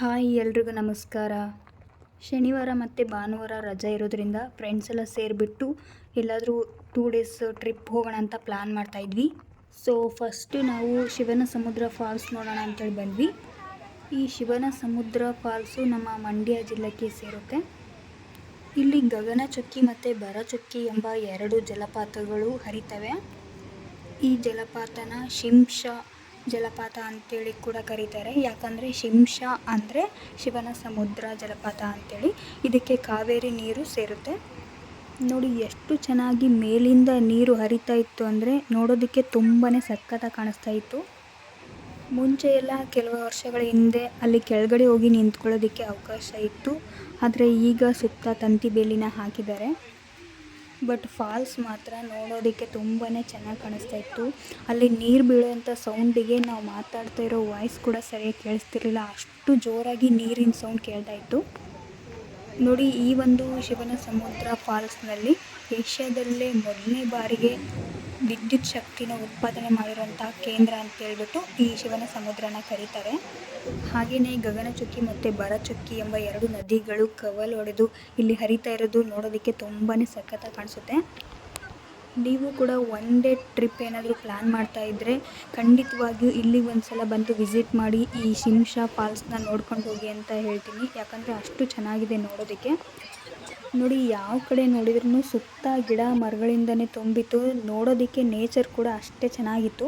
Hi ಎಲ್ರಿಗೂ ನಮಸ್ಕಾರ. ಶನಿವಾರ ಮತ್ತು ಭಾನುವಾರ ರಜೆ ಇರೋದ್ರಿಂದ ಫ್ರೆಂಡ್ಸ್ ಎಲ್ಲ ಸೇರಿಬಿಟ್ಟು ಎಲ್ಲಾದರೂ ಟೂ ಡೇಸ್ ಟ್ರಿಪ್ ಹೋಗೋಣ ಅಂತ ಪ್ಲ್ಯಾನ್ ಮಾಡ್ತಾಯಿದ್ವಿ ಸೊ ಫಸ್ಟು ನಾವು ಶಿವನ ಸಮುದ್ರ ಫಾಲ್ಸ್ ನೋಡೋಣ ಅಂತೇಳಿ ಬಂದ್ವಿ. ಈ ಶಿವನ ಸಮುದ್ರ ಫಾಲ್ಸು ನಮ್ಮ ಮಂಡ್ಯ ಜಿಲ್ಲೆಗೆ ಸೇರುತ್ತೆ. ಇಲ್ಲಿ ಗಗನಚುಕ್ಕಿ ಮತ್ತು ಬರಚುಕ್ಕಿ ಎಂಬ ಎರಡು ಜಲಪಾತಗಳು ಹರಿತವೆ. ಈ ಜಲಪಾತನ ಶಿಂಷ ಜಲಪಾತ ಅಂತೇಳಿ ಕೂಡ ಕರೀತಾರೆ. ಯಾಕಂದರೆ ಶಿಂಷ ಅಂದರೆ ಶಿವನ ಸಮುದ್ರ ಜಲಪಾತ ಅಂತೇಳಿ. ಇದಕ್ಕೆ ಕಾವೇರಿ ನೀರು ಸೇರುತ್ತೆ. ನೋಡಿ ಎಷ್ಟು ಚೆನ್ನಾಗಿ ಮೇಲಿಂದ ನೀರು ಹರಿತಾ ಇತ್ತು ಅಂದರೆ ನೋಡೋದಕ್ಕೆ ತುಂಬಾ ಸಖತ್ತಾಗಿ ಕಾಣಿಸ್ತಾ ಇತ್ತು. ಮುಂಚೆ ಎಲ್ಲ ಕೆಲವು ವರ್ಷಗಳ ಹಿಂದೆ ಅಲ್ಲಿ ಕೆಳಗಡೆ ಹೋಗಿ ನಿಂತ್ಕೊಳ್ಳೋದಕ್ಕೆ ಅವಕಾಶ ಇತ್ತು. ಆದರೆ ಈಗ ಸುತ್ತ ತಂತಿ ಬೇಲಿನ ಹಾಕಿದ್ದಾರೆ. ಬಟ್ ಫಾಲ್ಸ್ ಮಾತ್ರ ನೋಡೋದಕ್ಕೆ ತುಂಬಾ ಚೆನ್ನಾಗಿ ಕಾಣಿಸ್ತಾ ಇತ್ತು. ಅಲ್ಲಿ ನೀರು ಬೀಳೋಂಥ ಸೌಂಡಿಗೆ ನಾವು ಮಾತಾಡ್ತಾ ಇರೋ ವಾಯ್ಸ್ ಕೂಡ ಸರಿಯಾಗಿ ಕೇಳಿಸ್ತಿರ್ಲಿಲ್ಲ. ಅಷ್ಟು ಜೋರಾಗಿ ನೀರಿನ ಸೌಂಡ್ ಕೇಳ್ತಾ ಇತ್ತು. ನೋಡಿ, ಈ ಒಂದು ಶಿವನ ಸಮುದ್ರ ಫಾಲ್ಸ್ನಲ್ಲಿ ಏಷ್ಯಾದಲ್ಲೇ ಮೊದಲನೇ ಬಾರಿಗೆ ವಿದ್ಯುತ್ ಶಕ್ತಿನ ಉತ್ಪಾದನೆ ಮಾಡಿರುವಂತಹ ಕೇಂದ್ರ ಅಂತ ಹೇಳ್ಬಿಟ್ಟು ಈ ಶಿವನ ಸಮುದ್ರನ ಕರೀತಾರೆ. ಹಾಗೆಯೇ ಗಗನಚುಕ್ಕಿ ಮತ್ತು ಬರಚುಕ್ಕಿ ಎಂಬ ಎರಡು ನದಿಗಳು ಕವಲು ಒಡೆದು ಇಲ್ಲಿ ಹರಿತಾ ಇರೋದು ನೋಡೋದಕ್ಕೆ ತುಂಬಾ ಸಖತ್ತಾಗಿ ಕಾಣಿಸುತ್ತೆ. ನೀವು ಕೂಡ ಒನ್ ಡೇ ಟ್ರಿಪ್ ಏನಾದರೂ ಪ್ಲ್ಯಾನ್ ಮಾಡ್ತಾ ಇದ್ದರೆ ಖಂಡಿತವಾಗಿಯೂ ಇಲ್ಲಿ ಒಂದು ಸಲ ಬಂದು ವಿಸಿಟ್ ಮಾಡಿ ಈ ಶಿಂಷಾ ಫಾಲ್ಸ್ನ ನೋಡ್ಕೊಂಡು ಹೋಗಿ ಅಂತ ಹೇಳ್ತೀನಿ. ಯಾಕಂದರೆ ಅಷ್ಟು ಚೆನ್ನಾಗಿದೆ ನೋಡೋದಕ್ಕೆ. ನೋಡಿ, ಯಾವ ಕಡೆ ನೋಡಿದ್ರೂ ಸುತ್ತ ಗಿಡ ಮರಗಳಿಂದನೇ ತುಂಬಿತ್ತು. ನೋಡೋದಕ್ಕೆ ನೇಚರ್ ಕೂಡ ಅಷ್ಟೇ ಚೆನ್ನಾಗಿತ್ತು.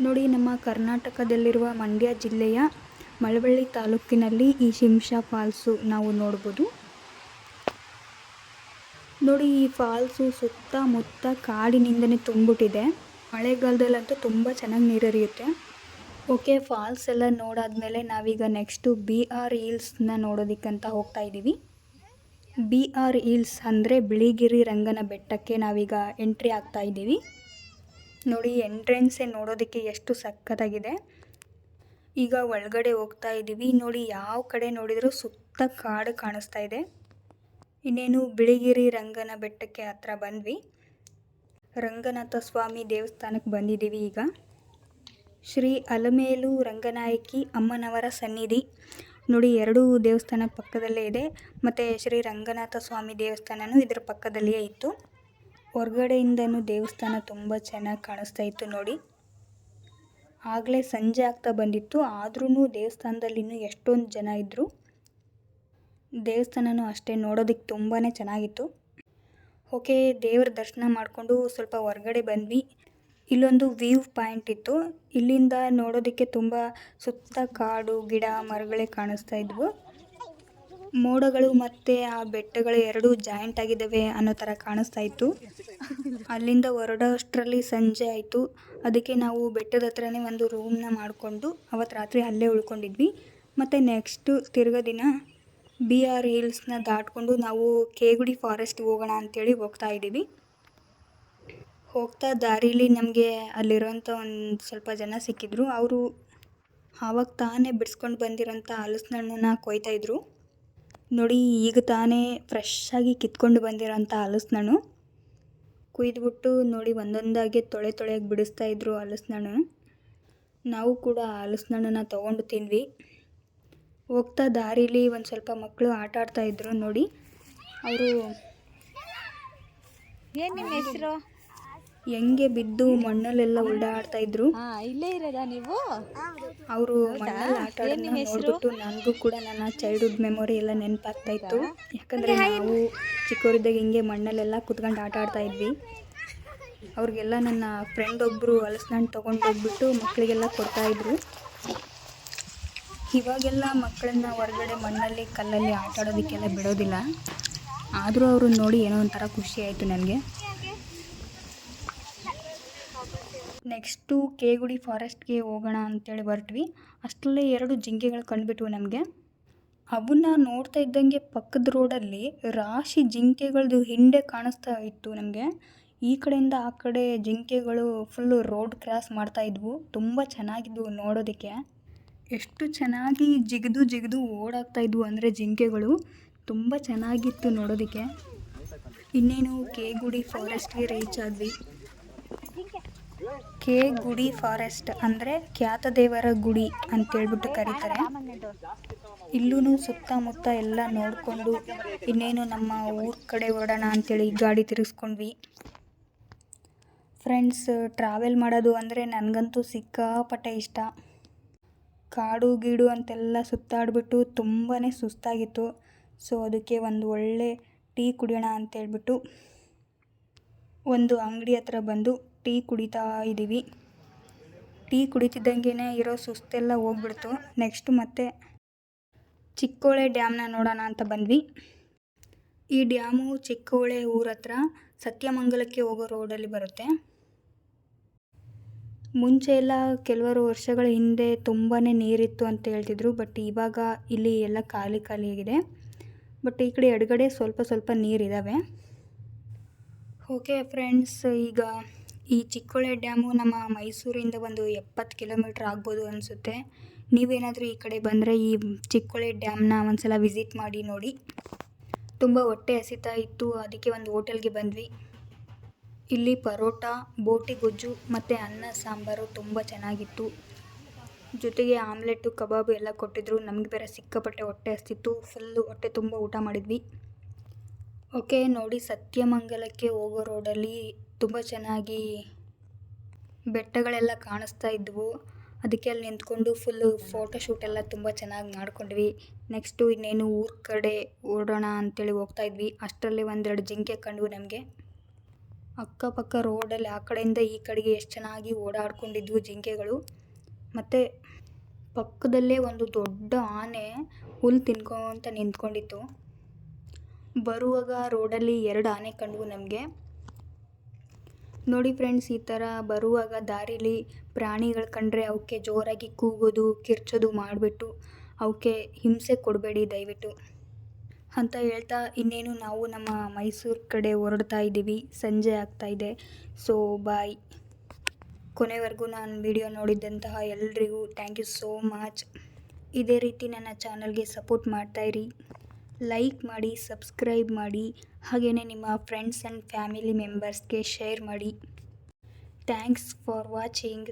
ನೋಡಿ, ನಮ್ಮ ಕರ್ನಾಟಕದಲ್ಲಿರುವ ಮಂಡ್ಯ ಜಿಲ್ಲೆಯ ಮಳವಳ್ಳಿ ತಾಲೂಕಿನಲ್ಲಿ ಈ ಶಿಂಷಾ ಫಾಲ್ಸು ನಾವು ನೋಡ್ಬೋದು. ನೋಡಿ, ಈ ಫಾಲ್ಸು ಸುತ್ತಮುತ್ತ ಕಾಡಿನಿಂದನೇ ತುಂಬಿಟ್ಟಿದೆ ಮಳೆಗಾಲದಲ್ಲಂತೂ ತುಂಬ ಚೆನ್ನಾಗಿ ನೀರರಿಯುತ್ತೆ ಓಕೆ ಫಾಲ್ಸ್ ಎಲ್ಲ ನೋಡಾದ್ಮೇಲೆ ನಾವೀಗ ನೆಕ್ಸ್ಟು ಬಿ ಆರ್ ಹಿಲ್ಸ್ನ ನೋಡೋದಕ್ಕಂತ ಹೋಗ್ತಾ ಇದ್ದೀವಿ ಬಿ ಆರ್ ಹಿಲ್ಸ್ ಅಂದರೆ ಬಿಳಿಗಿರಿ ರಂಗನ ಬೆಟ್ಟಕ್ಕೆ ನಾವೀಗ ಎಂಟ್ರಿ ಆಗ್ತಾ ಇದ್ದೀವಿ. ನೋಡಿ ಎಂಟ್ರೆನ್ಸೇ ನೋಡೋದಕ್ಕೆ ಎಷ್ಟು ಸಕ್ಕತ್ತಾಗಿದೆ ಈಗ ಒಳಗಡೆ ಹೋಗ್ತಾ ಇದ್ದೀವಿ. ನೋಡಿ, ಯಾವ ಕಡೆ ನೋಡಿದರೂ ಸುತ್ತ ಕಾಡು ಕಾಣಿಸ್ತಾ ಇದೆ. ಇನ್ನೇನು ಬಿಳಿಗಿರಿ ರಂಗನ ಬೆಟ್ಟಕ್ಕೆ ಹತ್ರ ಬಂದ್ವಿ. ರಂಗನಾಥ ಸ್ವಾಮಿ ದೇವಸ್ಥಾನಕ್ಕೆ ಬಂದಿದ್ದೀವಿ ಈಗ. ಶ್ರೀ ಅಲಮೇಲು ರಂಗನಾಯಕಿ ಅಮ್ಮನವರ ಸನ್ನಿಧಿ. ನೋಡಿ, ಎರಡು ದೇವಸ್ಥಾನ ಪಕ್ಕದಲ್ಲೇ ಇದೆ. ಮತ್ತು ಶ್ರೀ ರಂಗನಾಥ ಸ್ವಾಮಿ ದೇವಸ್ಥಾನವೂ ಇದರ ಪಕ್ಕದಲ್ಲಿಯೇ ಇತ್ತು. ಹೊರಗಡೆಯಿಂದನೂ ದೇವಸ್ಥಾನ ತುಂಬ ಚೆನ್ನಾಗಿ ಕಾಣಿಸ್ತಾ ಇತ್ತು ನೋಡಿ. ಆಗಲೇ ಸಂಜೆ ಆಗ್ತಾ ಬಂದಿತ್ತು. ಆದ್ರೂ ದೇವಸ್ಥಾನದಲ್ಲಿ ಇನ್ನೂ ಎಷ್ಟೊಂದು ಜನ ಇದ್ದರು ದೇವಸ್ಥಾನವೂ ಅಷ್ಟೇ ನೋಡೋದಕ್ಕೆ ತುಂಬಾ ಚೆನ್ನಾಗಿತ್ತು. ಓಕೆ, ದೇವರ ದರ್ಶನ ಮಾಡಿಕೊಂಡು ಸ್ವಲ್ಪ ಹೊರಗಡೆ ಬಂದ್ವಿ. ಇಲ್ಲೊಂದು ವ್ಯೂ ಪಾಯಿಂಟ್ ಇತ್ತು. ಇಲ್ಲಿಂದ ನೋಡೋದಕ್ಕೆ ತುಂಬ ಸುತ್ತ ಕಾಡು, ಗಿಡ, ಮರಗಳೇ ಕಾಣಿಸ್ತಾ ಇದ್ವು. ಮೋಡಗಳು ಮತ್ತೆ ಆ ಬೆಟ್ಟಗಳು ಎರಡು ಜಾಯಿಂಟ್ ಆಗಿದ್ದಾವೆ ಅನ್ನೋ ಥರ ಕಾಣಿಸ್ತಾ ಇತ್ತು. ಅಲ್ಲಿಂದ ಹೊರಡೋಷ್ಟರಲ್ಲಿ ಸಂಜೆ ಆಯಿತು. ಅದಕ್ಕೆ ನಾವು ಬೆಟ್ಟದ ಹತ್ರನೇ ಒಂದು ರೂಮ್ನ ಮಾಡಿಕೊಂಡು ಅವತ್ತು ರಾತ್ರಿ ಅಲ್ಲೇ ಉಳ್ಕೊಂಡಿದ್ವಿ. ಮತ್ತು ನೆಕ್ಸ್ಟು ತಿರ್ಗೋ ದಿನ ಬಿ ಆರ್ ಹಿಲ್ಸ್ನ ದಾಟ್ಕೊಂಡು ನಾವು ಕೇಗುಡಿ ಫಾರೆಸ್ಟ್ಗೆ ಹೋಗೋಣ ಅಂಥೇಳಿ ಹೋಗ್ತಾ ಇದ್ದೀವಿ. ಹೋಗ್ತಾ ದಾರಿಲಿ ನಮಗೆ ಅಲ್ಲಿರೋಂಥ ಒಂದು ಸ್ವಲ್ಪ ಜನ ಸಿಕ್ಕಿದ್ರು. ಅವರು ಆವಾಗ ತಾನೇ ಬಿಡಿಸ್ಕೊಂಡು ಬಂದಿರೋಂಥ ಹಲಸಿನ ಕೊಯ್ತಾ ಕೊಯ್ತಾಯಿದ್ರು ನೋಡಿ, ಈಗ ತಾನೇ ಫ್ರೆಶ್ಶಾಗಿ ಕಿತ್ಕೊಂಡು ಬಂದಿರೋಂಥ ಹಲಸಿನ ಹಣ್ಣು ಕುಯ್ದುಬಿಟ್ಟು ನೋಡಿ, ಒಂದೊಂದಾಗಿ ತೊಳೆ ತೊಳೆಯಾಗಿ ಬಿಡಿಸ್ತಾ ಇದ್ರು ಹಲಸಿನ ನಾವು ಕೂಡ ಹಲಸಿನ ಹಣ್ಣನ್ನು ತೊಗೊಂಡು ತಿಂದ್ವಿ. ಹೋಗ್ತಾ ದಾರಿಲಿ ಒಂದು ಸ್ವಲ್ಪ ಮಕ್ಕಳು ಆಟ ಆಡ್ತಾಯಿದ್ರು ನೋಡಿ. ಅವರು ಏನು ನಿಮ್ಮ ಹೆಸರು? ಹೆಂಗೆ ಬಿದ್ದು ಮಣ್ಣಲ್ಲೆಲ್ಲ ಓಡಾಡ್ತಾ ಇದ್ರು. ಹಾ ಇಲ್ಲೇ ಇರೋದಾ ನೀವು? ಅವರು ಮಣ್ಣಲ್ಲಿ ಆಟ ಆಡೋದನ್ನ ನೋಡ್ಬಿಟ್ಟು ನನಗೂ ಕೂಡ ನನ್ನ ಚೈಲ್ಡ್ಹುಡ್ ಮೆಮೊರಿ ಎಲ್ಲ ನೆನಪಾಗ್ತಾ ಇತ್ತು. ಯಾಕಂದರೆ ನಾವು ಚಿಕ್ಕವರಿದ್ದಾಗ ಹಿಂಗೆ ಮಣ್ಣಲ್ಲೆಲ್ಲ ಕುತ್ಕೊಂಡು ಆಟ ಆಡ್ತಾ ಇದ್ವಿ. ಅವ್ರಿಗೆಲ್ಲ ನನ್ನ ಫ್ರೆಂಡ್ ಒಬ್ಬರು ಹಣ್ಣು ತೊಗೊಂಡು ಹೋಗ್ಬಿಟ್ಟು ಮಕ್ಕಳಿಗೆಲ್ಲ ಕೊಡ್ತಾಯಿದ್ರು ಇವಾಗೆಲ್ಲ ಮಕ್ಕಳನ್ನ ಹೊರಗಡೆ ಮಣ್ಣಲ್ಲಿ ಕಲ್ಲಲ್ಲಿ ಆಟ ಆಡೋದಕ್ಕೆಲ್ಲ ಬಿಡೋದಿಲ್ಲ. ಆದರೂ ಅವರು ನೋಡಿ ಏನೋ ಒಂಥರ ಖುಷಿ ಆಯಿತು ನನಗೆ. ನೆಕ್ಸ್ಟು ಕೇಗುಡಿ ಫಾರೆಸ್ಟ್ಗೆ ಹೋಗೋಣ ಅಂತೇಳಿ ಹೊರಟ್ವಿ. ಅಷ್ಟರಲ್ಲೇ ಎರಡು ಜಿಂಕೆಗಳು ಕಂಡುಬಿಟ್ವು ನಮಗೆ. ಅವನ್ನ ನೋಡ್ತಾ ಇದ್ದಂಗೆ ಪಕ್ಕದ ರೋಡಲ್ಲಿ ರಾಶಿ ಜಿಂಕೆಗಳದ್ದು ಹಿಂಡೆ ಕಾಣಿಸ್ತಾ ಇತ್ತು ನಮಗೆ. ಈ ಕಡೆಯಿಂದ ಆ ಕಡೆ ಜಿಂಕೆಗಳು ಫುಲ್ಲು ರೋಡ್ ಕ್ರಾಸ್ ಮಾಡ್ತಾ ಇದ್ವು. ತುಂಬ ಚೆನ್ನಾಗಿದ್ವು ನೋಡೋದಕ್ಕೆ. ಎಷ್ಟು ಚೆನ್ನಾಗಿ ಜಿಗಿದು ಜಿಗಿದು ಓಡಾಗ್ತಾ ಇದ್ವು ಅಂದರೆ ಜಿಂಕೆಗಳು. ತುಂಬ ಚೆನ್ನಾಗಿತ್ತು ನೋಡೋದಕ್ಕೆ. ಇನ್ನೇನು ಕೆ ಗುಡಿ ಫಾರೆಸ್ಟ್ಗೆ ರೀಚ್ ಆದ್ವಿ. ಕೆ ಗುಡಿ ಫಾರೆಸ್ಟ್ ಅಂದರೆ ಖ್ಯಾತದೇವರ ಗುಡಿ ಅಂತೇಳ್ಬಿಟ್ಟು ಕರೀತಾರೆ. ಇಲ್ಲೂ ಸುತ್ತಮುತ್ತ ಎಲ್ಲ ನೋಡಿಕೊಂಡು ಇನ್ನೇನು ನಮ್ಮ ಊರ ಕಡೆ ಓಡೋಣ ಅಂತೇಳಿ ಗಾಡಿ ತಿರುಗಿಸ್ಕೊಂಡ್ವಿ. ಫ್ರೆಂಡ್ಸ್ ಟ್ರಾವೆಲ್ ಮಾಡೋದು ಅಂದರೆ ನನಗಂತೂ ಸಿಕ್ಕಾಪಟ್ಟೆ ಇಷ್ಟ. ಕಾಡು ಗೀಡು ಅಂತೆಲ್ಲ ಸುತ್ತಾಡಿಬಿಟ್ಟು ತುಂಬಾ ಸುಸ್ತಾಗಿತ್ತು. ಸೊ ಅದಕ್ಕೆ ಒಂದು ಒಳ್ಳೆ ಟೀ ಕುಡಿಯೋಣ ಅಂತೇಳ್ಬಿಟ್ಟು ಒಂದು ಅಂಗಡಿ ಹತ್ರ ಬಂದು ಟೀ ಕುಡಿತಾ ಇದ್ದೀವಿ. ಟೀ ಕುಡಿತಿದ್ದಂಗೆ ಇರೋ ಸುಸ್ತೆಲ್ಲ ಹೋಗ್ಬಿಡ್ತು. ನೆಕ್ಸ್ಟ್ ಮತ್ತೆ ಚಿಕ್ಕೋಳೆ ಡ್ಯಾಮ್ನ ನೋಡೋಣ ಅಂತ ಬಂದ್ವಿ. ಈ ಡ್ಯಾಮು ಚಿಕ್ಕೋಳೆ ಊರ ಹತ್ರ ಸತ್ಯಮಂಗಲಕ್ಕೆ ಹೋಗೋ ರೋಡಲ್ಲಿ ಬರುತ್ತೆ. ಮುಂಚೆ ಎಲ್ಲ ಕೆಲವರು ವರ್ಷಗಳ ಹಿಂದೆ ತುಂಬಾ ನೀರಿತ್ತು ಅಂತ ಹೇಳ್ತಿದ್ರು. ಬಟ್ ಇವಾಗ ಇಲ್ಲಿ ಎಲ್ಲ ಖಾಲಿ ಖಾಲಿಯಾಗಿದೆ ಬಟ್ ಈ ಕಡೆ ಎಡಗಡೆ ಸ್ವಲ್ಪ ಸ್ವಲ್ಪ ನೀರಿದ್ದಾವೆ ಓಕೆ ಫ್ರೆಂಡ್ಸ್, ಈಗ ಈ ಚಿಕ್ಕೊಳೆ ಡ್ಯಾಮು ನಮ್ಮ ಮೈಸೂರಿಂದ ಒಂದು ಎಪ್ಪತ್ತು ಕಿಲೋಮೀಟ್ರ್ ಆಗ್ಬೋದು ಅನಿಸುತ್ತೆ. ನೀವೇನಾದರೂ ಈ ಕಡೆ ಬಂದರೆ ಈ ಚಿಕ್ಕೊಳೆ ಡ್ಯಾಮ್ನ ಒಂದ್ಸಲ ವಿಸಿಟ್ ಮಾಡಿ ನೋಡಿ. ತುಂಬ ಹೊಟ್ಟೆ ಹಸಿತಾ ಇತ್ತು, ಅದಕ್ಕೆ ಒಂದು ಹೋಟೆಲ್ಗೆ ಬಂದ್ವಿ. ಇಲ್ಲಿ ಪರೋಟ, ಬೋಟಿ ಗೊಜ್ಜು ಮತ್ತು ಅನ್ನ ಸಾಂಬಾರು ತುಂಬ ಚೆನ್ನಾಗಿತ್ತು. ಜೊತೆಗೆ ಆಮ್ಲೆಟ್ಟು ಕಬಾಬು ಎಲ್ಲ ಕೊಟ್ಟಿದ್ರು. ನಮಗೆ ಬೇರೆ ಸಿಕ್ಕಾಪಟ್ಟೆ ಹೊಟ್ಟೆ ಹಸ್ತಿತ್ತು ಫುಲ್ಲು ಹೊಟ್ಟೆ ತುಂಬ ಊಟ ಮಾಡಿದ್ವಿ. ಓಕೆ, ನೋಡಿ ಸತ್ಯಮಂಗಲಕ್ಕೆ ಹೋಗೋ ರೋಡಲ್ಲಿ ತುಂಬ ಚೆನ್ನಾಗಿ ಬೆಟ್ಟಗಳೆಲ್ಲ ಕಾಣಿಸ್ತಾ ಇದ್ವು. ಅದಕ್ಕೆ ಅಲ್ಲಿ ನಿಂತ್ಕೊಂಡು ಫುಲ್ಲು ಫೋಟೋಶೂಟ್ ಎಲ್ಲ ತುಂಬ ಚೆನ್ನಾಗಿ ಮಾಡ್ಕೊಂಡ್ವಿ. ನೆಕ್ಸ್ಟು ಇನ್ನೇನು ಊರ ಕಡೆ ಓಡೋಣ ಅಂತೇಳಿ ಹೋಗ್ತಾ ಇದ್ವಿ. ಅಷ್ಟರಲ್ಲಿ ಒಂದೆರಡು ಜಿಂಕೆ ಕಂಡು ನಮಗೆ. ಅಕ್ಕಪಕ್ಕ ರೋಡಲ್ಲಿ ಆ ಕಡೆಯಿಂದ ಈ ಕಡೆಗೆ ಎಷ್ಟು ಚೆನ್ನಾಗಿ ಓಡಾಡ್ಕೊಂಡಿದ್ವು ಜಿಂಕೆಗಳು. ಮತ್ತು ಪಕ್ಕದಲ್ಲೇ ಒಂದು ದೊಡ್ಡ ಆನೆ ಹುಲ್ಲು ತಿನ್ಕೊಂತ ನಿಂತ್ಕೊಂಡಿತ್ತು. ಬರುವಾಗ ರೋಡಲ್ಲಿ ಎರಡು ಆನೆ ಕಂಡು ನಮಗೆ. ನೋಡಿ ಫ್ರೆಂಡ್ಸ್, ಈ ಥರ ಬರುವಾಗ ದಾರಿಲಿ ಪ್ರಾಣಿಗಳು ಕಂಡ್ರೆ ಅವಕ್ಕೆ ಜೋರಾಗಿ ಕೂಗೋದು, ಕಿರ್ಚೋದು ಮಾಡಿಬಿಟ್ಟು ಅವಕ್ಕೆ ಹಿಂಸೆ ಕೊಡಬೇಡಿ ದಯವಿಟ್ಟು. ಅಂತ ಹೇಳ್ತಾ ಇನ್ನೇನು ನಾವು ನಮ್ಮ ಮೈಸೂರು ಕಡೆ ಹೊರಡ್ತಾ ಇದ್ದೀವಿ, ಸಂಜೆ ಆಗ್ತಾಯಿದೆ ಸೊ, ಬಾಯ್. ಕೊನೆವರೆಗೂ ನಾನು ವಿಡಿಯೋ ನೋಡಿದ್ದಂತಹ ಎಲ್ರಿಗೂ ಥ್ಯಾಂಕ್ ಯು ಸೋ ಮಚ್ ಇದೇ ರೀತಿ ನನ್ನ ಚಾನಲ್ಗೆ ಸಪೋರ್ಟ್ ಮಾಡ್ತಾಯಿರಿ ಲೈಕ್ ಮಾಡಿ ಸಬ್ಸ್ಕ್ರೈಬ್ ಮಾಡಿ ಹಾಗೆಯೇ ನಿಮ್ಮ ಫ್ರೆಂಡ್ಸ್ ಆ್ಯಂಡ್ ಫ್ಯಾಮಿಲಿ ಮೆಂಬರ್ಸ್ಗೆ ಶೇರ್ ಮಾಡಿ. Thanks for watching